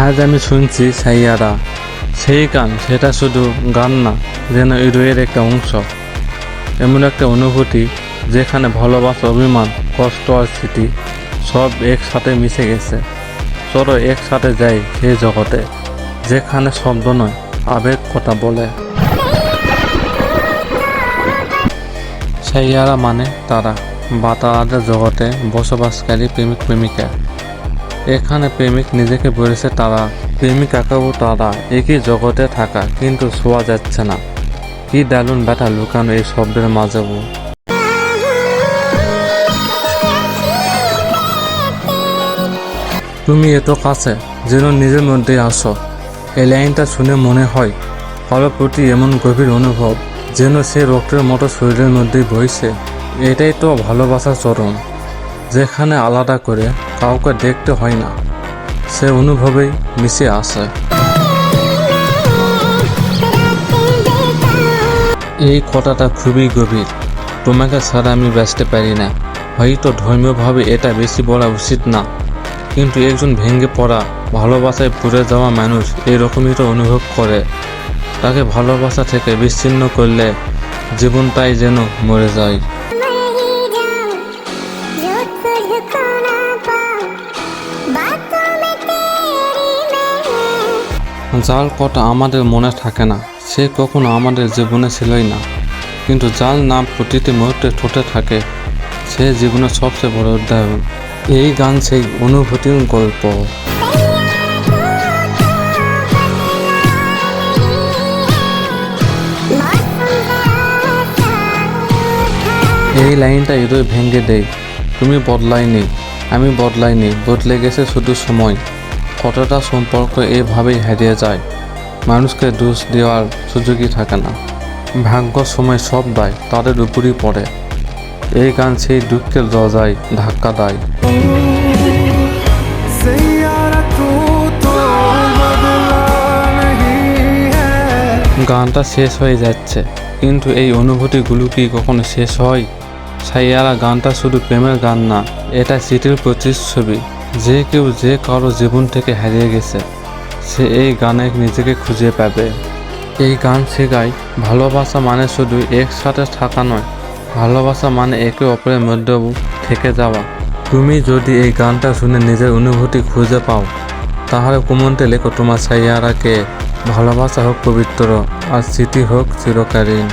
আজ আমি শুনছি সাইয়ারা। সেই গান, সেটা শুধু গান না, যেন হৃদয়ের একটা অংশ। এমন একটা অনুভূতি, যেখানে ভালোবাসা, অভিমান, কষ্ট আর স্মৃতি সব একসাথে মিশে গেছে। চলো একসাথে যাই সেই জগতে, যেখানে শব্দ নয়, আবেগ কথা বলে। সাইয়ারা মানে তারা বা তারাদের জগতে বসবাসকারী প্রেমিক প্রেমিকা এখানে প্রেমিক নিজেকে বলেছে তারা প্রেমিকাকেও তারা একই জগতে থাকা, কিন্তু শোয়া যাচ্ছে না। কি দারুণ ব্যাটা লুকানো এই শব্দের মাঝেও। তুমি এত কাছে, যেন নিজের মধ্যে আসো। এই লাইনটা শুনে মনে হয় কারোর প্রতি এমন গভীর অনুভব, যেন সে রক্তের মতো শরীরের মধ্যেই বইছে। এটাই তো ভালোবাসার চরম। যেখানে আলাদা করে কাউকে দেখতে হয় না, সে অনুভবেই মিশে আসে এই কথাটা খুবই গভীর। তোমাকে ছাড়া আমি বাঁচতে পারি না। হয়তো ধর্মীয়ভাবে এটা বেশি বলা উচিত না, কিন্তু একজন ভেঙে পড়া, ভালোবাসায় পুড়ে যাওয়া মানুষ এরকমই তো অনুভব করে। তাকে ভালোবাসা থেকে বিচ্ছিন্ন করলে জীবনটাই যেন মরে যায়। যার কথা আমাদের মনে থাকে না, সে কখনো আমাদের জীবনে ছিলই না। কিন্তু যার নাম প্রতিটি মুহূর্তে ঠোঁটে থাকে, সে জীবনের সবচেয়ে বড় অধ্যায়ন এই গান সেই অনুভূতির গল্প। এই লাইনটা হৃদয় ভেঙে দেয়, তুমি বদলাইনি আমি বদলাইনি বদলে গেছে শুধু সময়। কতটা সম্পর্ক এভাবেই হারিয়ে যায়? মানুষকে দোষ দেওয়ার সুযোগই থাকে না। ভাগ্য সময় সব দেয় তাদের উপরই পড়ে। এই গান সেই দুঃখের দরজায় ধাক্কা দেয়। গানটা শেষ হয়ে যাচ্ছে, কিন্তু এই অনুভূতিগুলো কি কখনো শেষ হয়? সাইয়ারা, গানটা শুধু প্রেমের গান না, এটা স্মৃতির প্রতিচ্ছবি। যে কেউ যে কারও জীবন থেকে হারিয়ে গেছে, সে এই গানে নিজেকে খুঁজে পাবে। এই গান শেখায় ভালোবাসা মানে শুধু একসাথে থাকা নয়, ভালোবাসা মানে একে অপরের মধ্যেও থেকে যাওয়া। তুমি যদি এই গানটা শুনে নিজের অনুভূতি খুঁজে পাও, তাহলে কমনতে লেখো, তোমার সাইয়ারাকে ভালোবাসা হোক পবিত্র, আর স্মৃতি হোক চিরকালীন।